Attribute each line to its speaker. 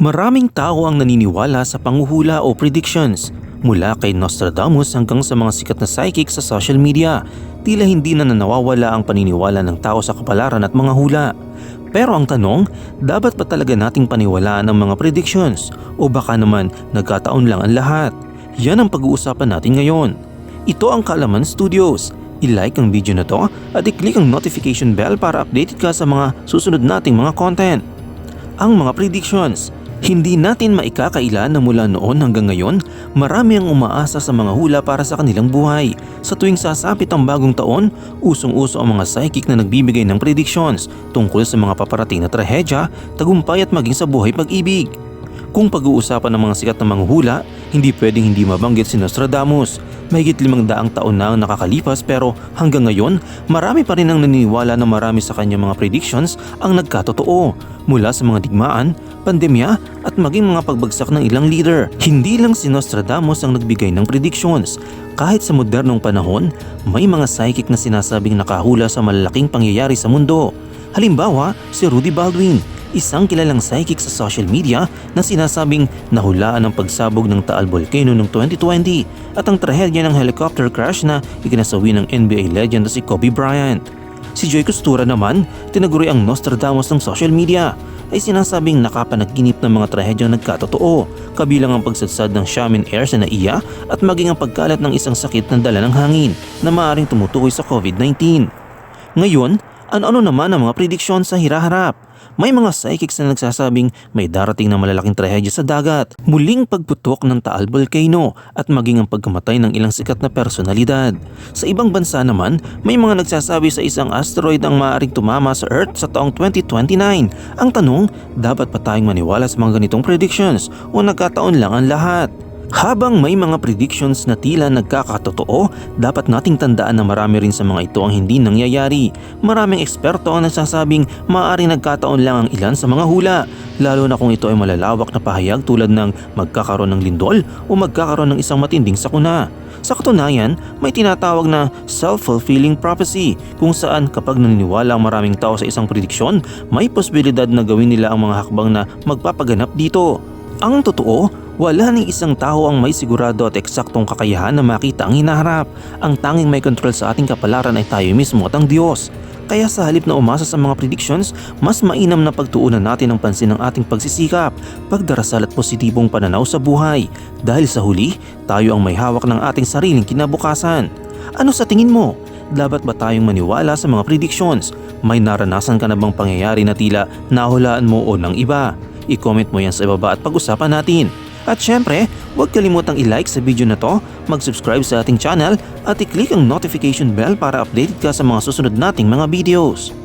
Speaker 1: Maraming tao ang naniniwala sa panguhula o predictions. Mula kay Nostradamus hanggang sa mga sikat na psychic sa social media, tila hindi na nanawawala ang paniniwala ng tao sa kapalaran at mga hula. Pero ang tanong, dapat ba talaga nating paniwalaan ang mga predictions o baka naman nagkataon lang ang lahat? Yan ang pag-uusapan natin ngayon. Ito ang Kalaman Studios. I-like ang video na to at i-click ang notification bell para updated ka sa mga susunod nating mga content. Ang mga predictions. Hindi natin maikakaila na mula noon hanggang ngayon, marami ang umaasa sa mga hula para sa kanilang buhay. Sa tuwing sasapit ang bagong taon, usong-uso ang mga psychic na nagbibigay ng predictions tungkol sa mga paparating na trahedya, tagumpay at maging sa buhay pag-ibig. Kung pag-uusapan ng mga sikat na mga hula, hindi pwedeng hindi mabanggit si Nostradamus. Mahigit limang daang taon na ang nakakalipas pero hanggang ngayon, marami pa rin ang naniniwala na marami sa kanyang mga predictions ang nagkatotoo. Mula sa mga digmaan, pandemya at maging mga pagbagsak ng ilang leader. Hindi lang si Nostradamus ang nagbigay ng predictions. Kahit sa modernong panahon, may mga psychic na sinasabing nakahula sa malalaking pangyayari sa mundo. Halimbawa, si Rudy Baldwin, isang kilalang psychic sa social media na sinasabing nahulaan ang pagsabog ng Taal Volcano noong 2020 at ang trahedya ng helicopter crash na ikinasawi ng NBA legend na si Kobe Bryant. Si Joy Costura naman, tinaguri ang Nostradamus ng social media ay sinasabing nakapanaginip ng mga trahedyang nagkatotoo, kabilang ang pagsadsad ng Shaman Air sa NAIA at maging ang pagkalat ng isang sakit na dala ng hangin na maaaring tumutukoy sa COVID-19. Ngayon, ano-ano naman ang mga prediksyon sa hiraharap? May mga psychics na nagsasabing may darating na malalaking trahedya sa dagat, muling pagputok ng Taal Volcano at maging ang pagkamatay ng ilang sikat na personalidad. Sa ibang bansa naman, may mga nagsasabi sa isang asteroid ang maaaring tumama sa Earth sa taong 2029. Ang tanong, dapat pa tayong maniwala sa mga ganitong predictions o nagkataon lang ang lahat? Habang may mga predictions na tila nagkakatotoo, dapat nating tandaan na marami rin sa mga ito ang hindi nangyayari. Maraming eksperto ang nagsasabing maaaring nagkataon lang ang ilan sa mga hula, lalo na kung ito ay malalawak na pahayag tulad ng magkakaroon ng lindol o magkakaroon ng isang matinding sakuna. Sa katunayan, may tinatawag na self-fulfilling prophecy kung saan kapag naniniwala ang maraming tao sa isang prediksyon, may posibilidad na gawin nila ang mga hakbang na magpapaganap dito. Ang totoo, wala ning isang tao ang may sigurado at eksaktong kakayahan na makita ang hinaharap. Ang tanging may control sa ating kapalaran ay tayo mismo at ang Diyos. Kaya sa halip na umasa sa mga predictions, mas mainam na pagtuunan natin ang pansin ng ating pagsisikap, pagdarasal at positibong pananaw sa buhay. Dahil sa huli, tayo ang may hawak ng ating sariling kinabukasan. Ano sa tingin mo? Dapat ba tayong maniwala sa mga predictions? May naranasan ka na bang pangyayari na tila nahulaan mo o ng iba? I-comment mo yan sa ibaba at pag-usapan natin. At syempre, huwag kalimutang i-like sa video na to, mag-subscribe sa ating channel at i-click ang notification bell para updated ka sa mga susunod nating mga videos.